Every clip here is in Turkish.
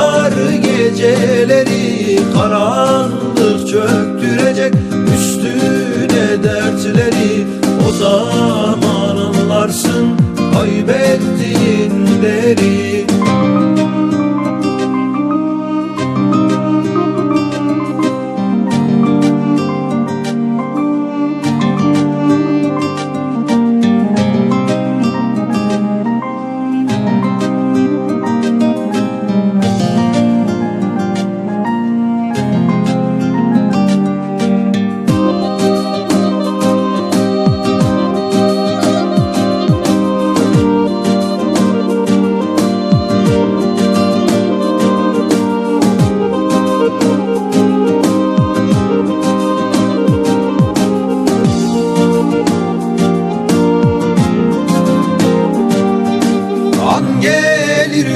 Rüzgar geceleri karanlık çöktürecek Üstüne dertleri. O zaman anlarsın kaybettiğin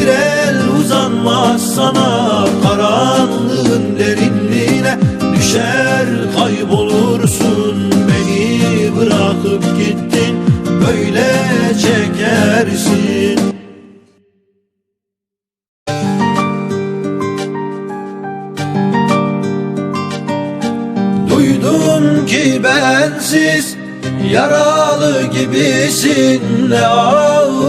bir el uzanmaz sana karanlığın derinliğine düşer kaybolursun. Beni bırakıp gittin böyle çekersin. Duydum ki bensiz Yaralı gibisin Ne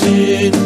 çekersin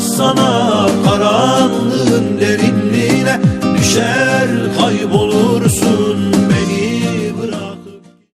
sana